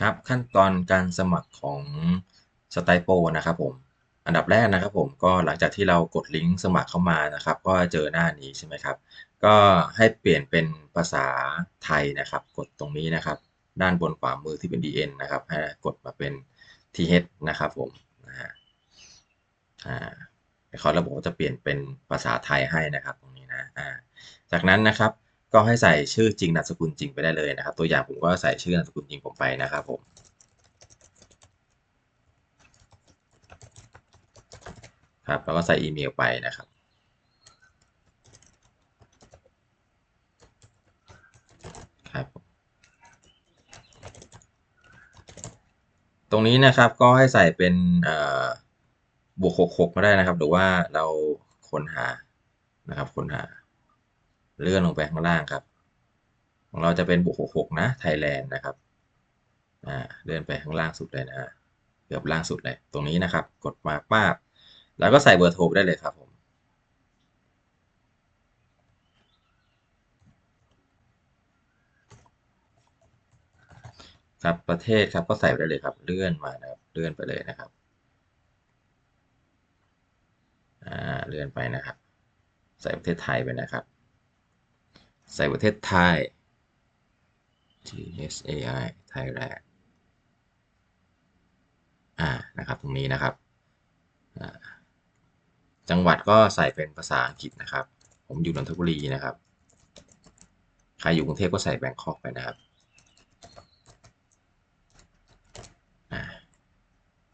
ครับขั้นตอนการสมัครของสไตโปนะครับผมอันดับแรกนะครับผมก็หลังจากที่เรากดลิงก์สมัครเข้ามานะครับ ก็เจอหน้านี้ใช่ไหมครับ ก็ให้เปลี่ยนเป็นภาษาไทยนะครับ กดตรงนี้นะครับ ด้านบนขวามือที่เป็น DN นะครับให้กดมาเป็น TH นะครับผมนะฮะอ่าเขาระบบจะเปลี่ยนเป็นภาษาไทยให้นะครับตรงนี้นะอ่าจากนั้นนะครับ ก็ให้ใส่ชื่อจริงนามสกุลจริงไปได้เลยนะครับ ตัวอย่างผมก็ใส่ชื่อนามสกุลจริงผมไปนะครับผมครับแล้วก็ใส่อีเมลไปนะครับ ครับ ตรงนี้นะครับก็ให้ใส่เป็นบวกหกหกก็ได้นะครับ หรือว่าเราค้นหานะครับค้นหา เลื่อนลงไปข้างล่างครับ ของเราจะเป็นบวกหกหกนะไทยแลนด์นะครับอ่าเลื่อนไปข้างล่างสุดเลยนะเกือบล่างสุดเลย ตรงนี้นะครับ กดมาป้าบ แล้วก็ใส่เบอร์โทรได้เลยครับผมครับประเทศครับก็ใส่ไปได้เลยครับ เลื่อนมานะครับเลื่อนไปเลยนะครับอ่าเลื่อนไปนะครับ ใส่ประเทศไทยไปนะครับ ใส่ประเทศไทย T H A I Thailand อ่า นะครับ ตรงนี้นะครับอ่าจังหวัดก็ใส่เป็นภาษาอังกฤษนะครับ ผมอยู่นนทบุรีนะครับ ใครอยู่กรุงเทพก็ใส่แบงคอกไปนะครับ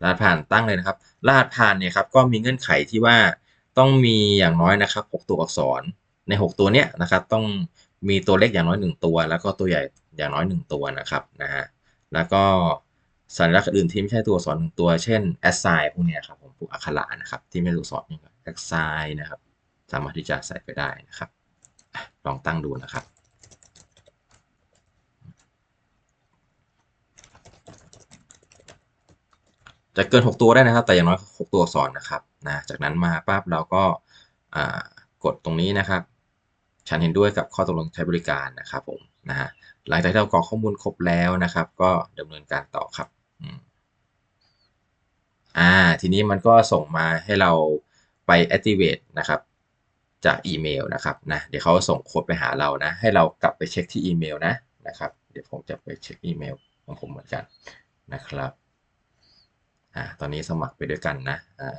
รหัสผ่านตั้งเลยนะครับ รหัสผ่านเนี่ยครับก็มีเงื่อนไขที่ว่าต้องมีอย่างน้อยนะครับ 6 ตัวอักษรใน 6 ตัวเนี้ยนะครับ ต้อง มีตัวเล็กอย่างน้อย 1 ตัว แล้วก็ตัวใหญ่อย่างน้อย 1 ตัวนะครับนะฮะแล้วก็สัญลักษณ์อื่นที่ไม่ใช่ตัวอักษรหนึ่งตัว เช่น assign พวกนี้ครับผมพวกอักขระนะครับ ที่ไม่ตัวอักษรนี่ก็ assign นะครับ สามารถที่จะใส่ไปได้นะครับ ลองตั้งดูนะครับจะเกิน 6 ตัวได้นะครับ แต่อย่างน้อย 6 ตัวอักษรนะครับนะจากนั้นมาปั๊บเราก็กดตรงนี้นะครับ ฉันเห็นด้วยกับข้อตกลงใช้บริการนะครับผมนะฮะหลังจากที่เรากรอกข้อมูลครบแล้วนะครับ ก็ดำเนินการต่อครับอ่าทีนี้มันก็ส่งมาให้เราไป activate นะครับ จากอีเมลนะครับนะเดี๋ยวเขาส่งโค้ดไปหาเรานะ ให้เรากลับไปเช็คที่อีเมลนะนะครับ เดี๋ยวผมจะไปเช็คอีเมลของผมเหมือนกันนะครับอ่าตอนนี้สมัครไปด้วยกันนะอ่า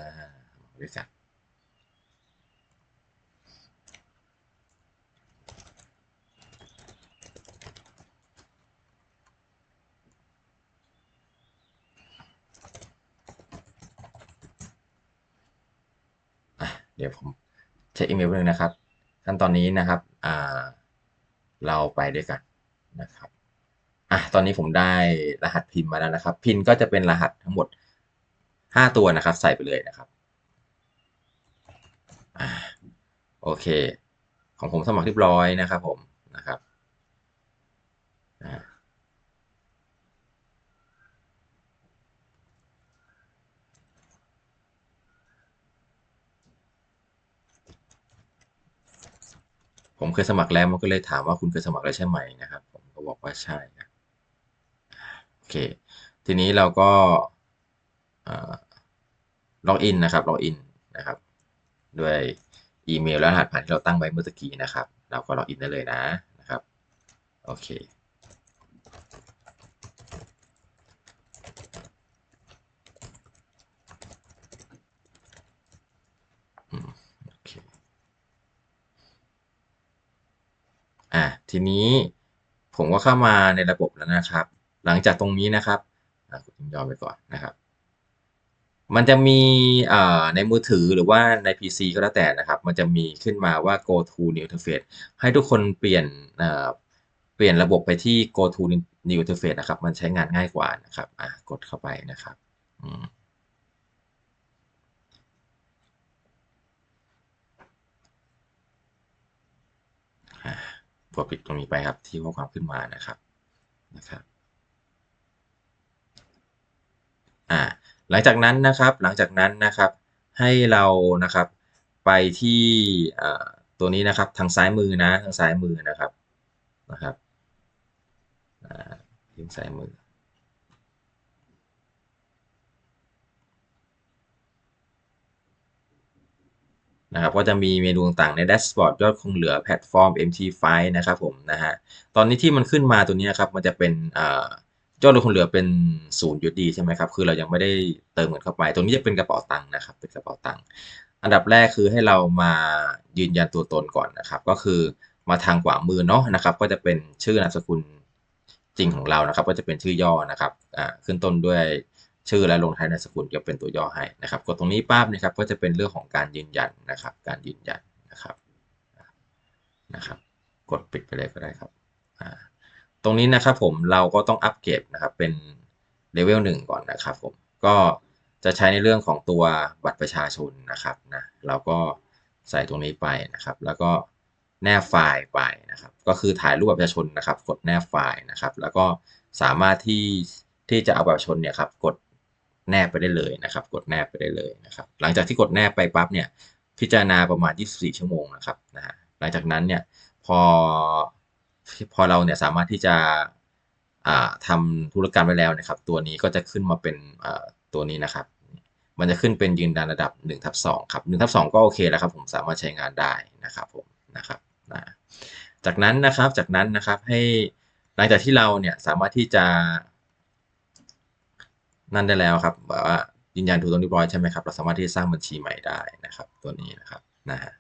ด้วยกัน เดี๋ยวผมเช็คอีเมลนึงนะครับ ขั้นตอนนี้นะครับเราไปด้วยกันนะครับอะตอนนี้ผมได้รหัสพินมาแล้วนะครับ พินก็จะเป็นรหัสทั้งหมด 5 ตัวนะครับ ใส่ไปเลยนะครับอ่าโอเค ของผมสมัครเรียบร้อยนะครับผมนะครับอ่า ผมเคยสมัครแล้วมันก็เลยถามว่าคุณเคยสมัครแล้วใช่ไหมนะครับ ผมก็บอกว่าใช่นะโอเค ทีนี้เราก็ล็อกอินนะครับล็อกอินนะครับ ด้วยอีเมลและรหัสผ่านที่เราตั้งไว้เมื่อกี้นะครับ เราก็ล็อกอินได้เลยนะนะครับ โอเคอะ ทีนี้ผมก็เข้ามาในระบบแล้วนะครับ หลังจากตรงนี้นะครับคุณยอมไปก่อนนะครับ มันจะมีในมือถือหรือว่าใน PC ก็แล้วแต่นะครับ มันจะมีขึ้นมาว่า go to new interface ให้ทุกคนเปลี่ยนเปลี่ยนระบบไปที่ go to new interface นะครับ มันใช้งานง่ายกว่านะครับกดเข้าไปนะครับอืม กดปิดตรงนี้ไปครับที่ข้อความขึ้นมานะครับนะครับอ่าหลังจากนั้นนะครับหลังจากนั้นนะครับให้เรานะครับไปที่ตัวนี้นะครับทางซ้ายมือนะทางซ้ายมือนะครับนะครับทางซ้ายมือ นะครับก็จะมีเมนูต่างๆในแดชบอร์ดยอดคงเหลือแพลตฟอร์ม MT5 นะครับผมนะฮะตอนนี้ที่มันขึ้นมาตัวนี้นะครับมันจะเป็นอยอดคงเหลือเป็นศูนย์ยูดีใช่ไหมครับคือเรายังไม่ได้เติมเงินเข้าไปตรงนี้จะเป็นกระเป๋าตังค์นะครับเป็นกระเป๋าตังค์อันดับแรกคือให้เรามายืนยันตัวตนก่อนนะครับ ก็คือมาทางขวามือเนาะนะครับ ก็จะเป็นชื่อนามสกุลจริงของเรานะครับ ก็จะเป็นชื่อย่อนะครับอ่าขึ้นต้นด้วย ชื่อและลงท้ายนามสกุลจะเป็นตัวย่อให้นะครับ กดตรงนี้ปั๊บนะครับก็จะเป็นเรื่องของการยืนยันนะครับ การยืนยันนะครับนะครับ กดปิดไปเลยก็ได้ครับตรงนี้นะครับผมเราก็ต้องอัปเกรดนะครับเป็นเลเวลหนึ่งก่อนนะครับผมก็จะใช้ในเรื่องของตัวบัตรประชาชนนะครับนะเราก็ใส่ตรงนี้ไปนะครับ แล้วก็แนบไฟล์ไปนะครับ ก็คือถ่ายรูปบัตรประชาชนนะครับ กดแนบไฟล์นะครับ แล้วก็สามารถที่ที่จะเอาบัตรประชาชนเนี่ยครับกด แนบไปได้เลยนะครับ กดแนบไปได้เลยนะครับ หลังจากที่กดแนบไปปั๊บเนี่ย พิจารณาประมาณ 24 ชั่วโมงนะครับนะฮะหลังจากนั้นเนี่ยพอพอเราเนี่ยสามารถที่จะทำธุรกรรมไปแล้วนะครับ ตัวนี้ก็จะขึ้นมาเป็นตัวนี้นะครับ มันจะขึ้นเป็นยืนยันระดับ1ทับ2ครับ1ทับ2ก็โอเคแล้วครับ ผมสามารถใช้งานได้นะครับผมนะครับนะจากนั้นนะครับจากนั้นนะครับให้หลังจากที่เราเนี่ยสามารถที่จะ นั่นได้แล้วครับแบบว่ายืนยันถูกต้องเรียบร้อยใช่ไหมครับเราสามารถที่จะสร้างบัญชีใหม่ได้นะครับ ตัวนี้นะครับนะฮะ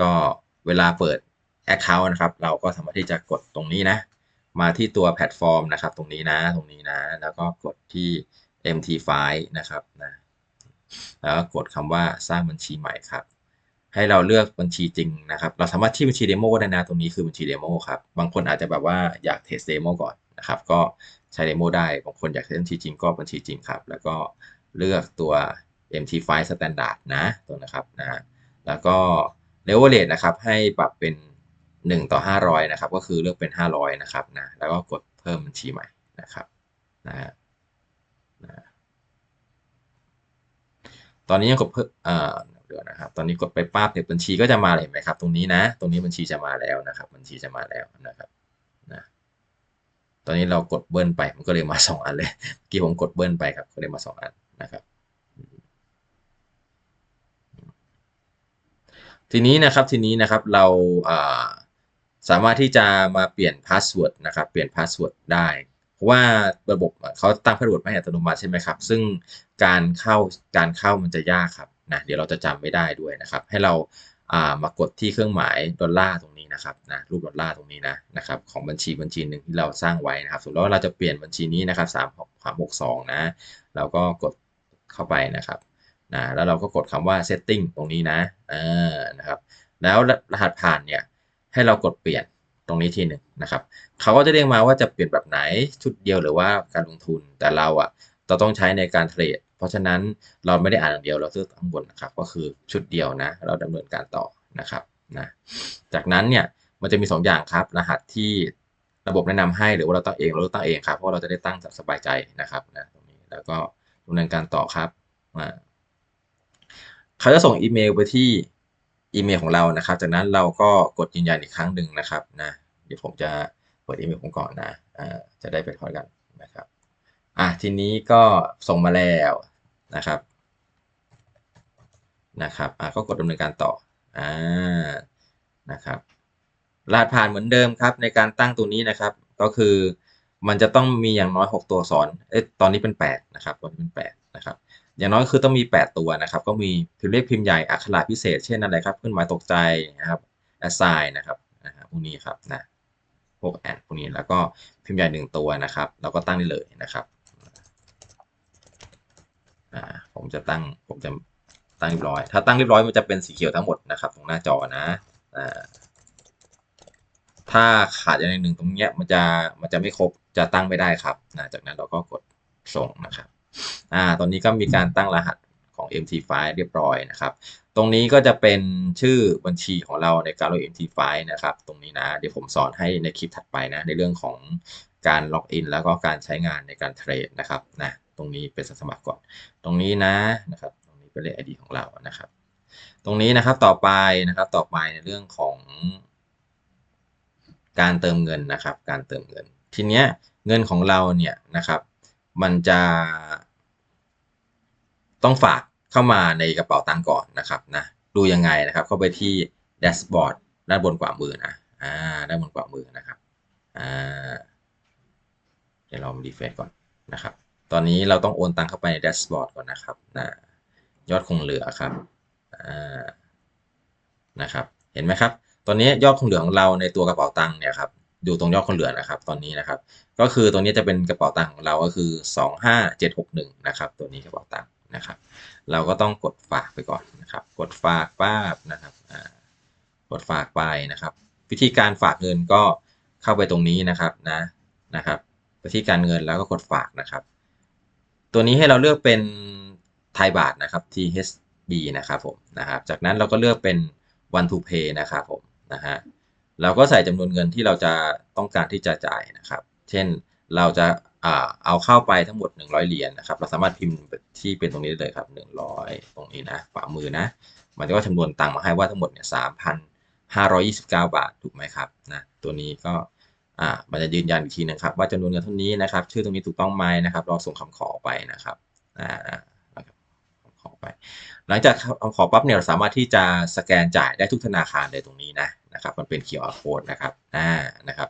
ก็เวลาเปิด Account นะครับ เราก็สามารถที่จะกดตรงนี้นะ มาที่ตัวแพลตฟอร์มนะครับ ตรงนี้นะตรงนี้นะ แล้วก็กดที่ MT5 นะครับนะแล้วก็กดคำว่าสร้างบัญชีใหม่ครับ ให้เราเลือกบัญชีจริงนะครับ เราสามารถที่บัญชีเดโมได้นะตรงนี้คือบัญชีเดโมครับบางคนอาจจะแบบว่าอยากเทสเดโมก่อนนะครับ ก็ ใช้เดโมได้บางคนอยากใช้บัญชีจริงก็บัญชีจริงครับ แล้วก็เลือกตัว MT5 Standard นะตัวนะครับนะแล้วก็ level rate นะครับให้ปรับเป็น 1 ต่อ 500 นะครับ ก็คือเลือกเป็น 500 นะครับนะแล้วก็กดเพิ่มบัญชีใหม่นะครับนะนะตอนนี้ยังกดเพิ่มเอ่าเดี๋ยวนะครับ ตอนนี้กดไปปั๊บเนี่ยบัญชีก็จะมาเลยไหมครับ ตรงนี้นะ ตรงนี้บัญชีจะมาแล้วนะครับ บัญชีจะมาแล้วนะครับ ตอนนี้เรากดเบิ้ลไปมันก็เลยมาสองอันเลยเมื่อกี้ผมกดเบิ้ลไปครับก็เลยมาสองอันนะครับ ทีนี้นะครับทีนี้นะครับเราสามารถที่จะมาเปลี่ยนพาสเวิร์ดนะครับเปลี่ยนพาสเวิร์ดได้เพราะว่าระบบเขาตั้งพาสเวิร์ดไม่อัตโนมัติใช่ไหมครับ ซึ่งการเข้าการเข้ามันจะยากครับนะเดี๋ยวเราจะจำไม่ได้ด้วยนะครับ ให้เรา มากดที่เครื่องหมายดอลลาร์ตรงนี้นะครับนะรูปดอลลาร์ตรงนี้นะนะครับของบัญชีบัญชีหนึ่งที่เราสร้างไว้นะครับสมมติว่าเราจะเปลี่ยนบัญชีนี้นะครับสามสามหกสองนะเราก็กดเข้าไปนะครับนะแล้วเราก็กดคำว่า setting ตรงนี้นะอ่านะครับแล้วรหัสผ่านเนี่ยให้เรากดเปลี่ยนตรงนี้ทีหนึ่งนะครับเขาก็จะเรียกมาว่าจะเปลี่ยนแบบไหนชุดเดียวหรือว่าการลงทุนแต่เราอะเราต้องใช้ในการเทรด เพราะฉะนั้นเราไม่ได้อ่านอย่างเดียวเราเลือกข้างบนนะครับ ก็คือชุดเดียวนะ เราดำเนินการต่อนะครับนะจากนั้นเนี่ยมันจะมี 2 อย่างครับ รหัสที่ระบบแนะนำให้หรือว่าเราตั้งเองเราตั้งเองครับเพราะเราจะได้ตั้งสบายใจนะครับนะตรงนี้แล้วก็ดำเนินการต่อครับเขาจะส่งอีเมลไปที่อีเมลของเรานะครับ จากนั้นเราก็กดยืนยันอีกครั้งหนึ่งนะครับนะเดี๋ยวผมจะเปิดอีเมลผมก่อนนะจะได้ไปทอดกันนะครับอะทีนี้ก็ส่งมาแล้ว นะครับนะครับอะก็กดดำเนินการต่ออ่านะครับรหัสผ่านเหมือนเดิมครับ ในการตั้งตัวนี้นะครับ ก็คือมันจะต้องมีอย่างน้อย 6 ตัวสอนเอ๊ะตอนนี้เป็น 8 นะครับตอนนี้เป็น8นะครับอย่างน้อยคือต้องมี 8 ตัวนะครับ ก็มีพิมพ์เล็กพิมพ์ใหญ่อักขระพิเศษ เช่นอะไรครับเครื่องหมายตกใจนะครับ assign นะครับนะพวกนี้ครับนะพวกแอดพวกนี้แล้วก็พิมพ์ใหญ่หนึ่งตัวนะครับ เราก็ตั้งได้เลยนะครับ อ่าผมจะตั้งผมจะตั้งเรียบร้อย ถ้าตั้งเรียบร้อยมันจะเป็นสีเขียวทั้งหมดนะครับ ตรงหน้าจอนะอ่าถ้าขาดอย่างหนึ่งตรงเนี้ยมันจะมันจะไม่ครบจะตั้งไม่ได้ครับนะจากนั้นเราก็กดส่งนะครับอ่าตอนนี้ก็มีการตั้งรหัสของ MT5 เรียบร้อยนะครับ ตรงนี้ก็จะเป็นชื่อบัญชีของเราในการลง MT5 นะครับ ตรงนี้นะ เดี๋ยวผมสอนให้ในคลิปถัดไปนะ ในเรื่องของการล็อกอินแล้วก็การใช้งานในการเทรดนะครับนะ ตรงนี้เป็นสมัครก่อน ตรงนี้นะนะครับ ตรงนี้เป็นเลข ID ของเรานะครับ ตรงนี้นะครับต่อไปนะครับต่อไปในเรื่องของการเติมเงินนะครับ การเติมเงิน ทีเนี้ยเงินของเราเนี่ยนะครับ มันจะต้องฝากเข้ามาในกระเป๋าตังก่อนนะครับนะดูยังไงนะครับ เข้าไปที่แดชบอร์ดด้านบนขวามือนะอ่าด้านบนขวามือนะครับอ่าเดี๋ยวเรามารีเฟรชก่อนนะครับ ตอนนี้เราต้องโอนตังเข้าไปในแดชบอร์ดก่อนนะครับนะยอดคงเหลือครับนะครับ เห็นไหมครับ ตอนนี้ยอดคงเหลือของเราในตัวกระเป๋าตังค์เนี่ยครับอยู่ตรงยอดคงเหลือนะครับ ตอนนี้นะครับ ก็คือตัวนี้จะเป็นกระเป๋าตังค์ของเราก็คือ 25761นะครับ ตัวนี้กระเป๋าตังค์นะครับ เราก็ต้องกดฝากไปก่อนนะครับ กดฝากป้าบนะครับกดฝากไปนะครับ วิธีการฝากเงินก็เข้าไปตรงนี้นะครับนะนะครับไปที่การเงินแล้วก็กดฝากนะครับ ตัวนี้ให้เราเลือกเป็นไทยบาทนะครับ THB นะครับผมนะครับ จากนั้นเราก็เลือกเป็น one to pay นะครับผมนะฮะเราก็ใส่จำนวนเงินที่เราจะต้องการที่จะจ่ายนะครับ เช่นเราจะเอาเข้าไปทั้งหมด 100 เหรียญนะครับ เราสามารถพิมพ์ที่เป็นตรงนี้ได้เลยครับ 100 ตรงนี้นะขวามือนะ มันก็จำนวนตังค์มาให้ว่าทั้งหมดเนี่ย3,529บาทถูกไหมครับนะตัวนี้ก็ อ่ามันจะยืนยันอีกทีนะครับ ว่าจำนวนเงินเท่านี้นะครับ ชื่อตรงนี้ถูกต้องไหมนะครับ เราส่งคำขอไปนะครับอ่าคำขอไป หลังจากคำขอปั๊บเนี่ยเราสามารถที่จะสแกนจ่ายได้ทุกธนาคารเลยตรงนี้นะนะครับ มันเป็น QR code นะครับอ่านะครับ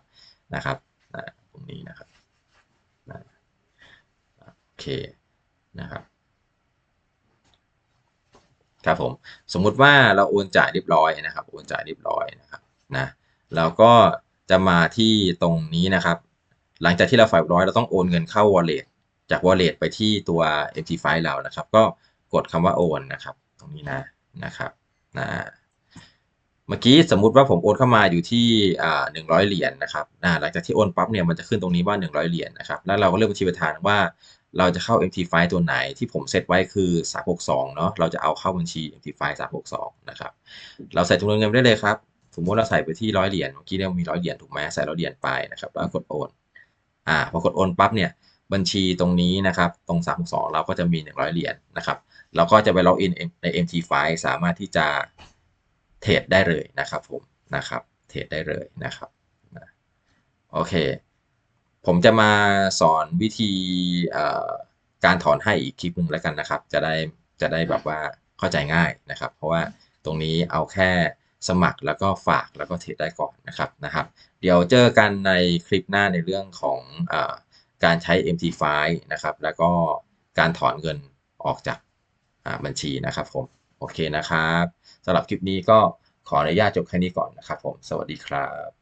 นะครับอ่าตรงนี้นะครับนะโอเคนะครับครับผมสมมุติว่าเราโอนจ่ายเรียบร้อยนะครับโอนจ่ายเรียบร้อยนะครับนะเราก็ จะมาที่ตรงนี้นะครับ หลังจากที่เราฝ่ายร้อยเราต้องโอนเงินเข้า wallet จาก wallet ไปที่ตัว MT file เรานะครับ ก็กดคำว่าโอนนะครับ ตรงนี้นะนะครับนะเมื่อกี้สมมุติว่าผมโอนเข้ามาอยู่ที่หนึ่งร้อยเหรียญนะครับนะหลังจากที่โอนปั๊บเนี่ยมันจะขึ้นตรงนี้ว่า 100 เหรียญนะครับ แล้วเราก็เลือกบัญชีปลายทางว่าเราจะเข้า MT file ตัวไหนที่ผมเซตไว้คือ 362 เนาะเราจะเอาเข้าบัญชี MT file 362 นะครับ เราใส่จำนวนเงินได้เลยครับ สมมติเราใส่ไปที่ร้อยเหรียญเมื่อกี้เนี่ยมีร้อยเหรียญถูกไหมใส่ร้อยเหรียญไปนะครับ แล้วกดโอนอ่าพอกดโอนปั๊บเนี่ยบัญชีตรงนี้นะครับ ตรง 362 เราก็จะมี 100 เหรียญนะครับเราก็จะไปล็อกอินใน MT file สามารถที่จะเทรดได้เลยนะครับผมนะครับเทรดได้เลยนะครับโอเค ผมจะมาสอนวิธีการถอนให้อีกคลิปหนึ่งแล้วกันนะครับ จะได้จะได้แบบว่าเข้าใจง่ายนะครับ เพราะว่าตรงนี้เอาแค่ สมัครแล้วก็ฝากแล้วก็เทรดได้ก่อนนะครับนะครับ เดี๋ยวเจอกันในคลิปหน้าในเรื่องของอการใช้ MT5 นะครับ แล้วก็การถอนเงินออกจากบัญชีนะครับผม โอเคนะครับสำหรับคลิปนี้ก็ขออนุญาตจบแค่นี้ก่อนนะครับผม สวัสดีครับ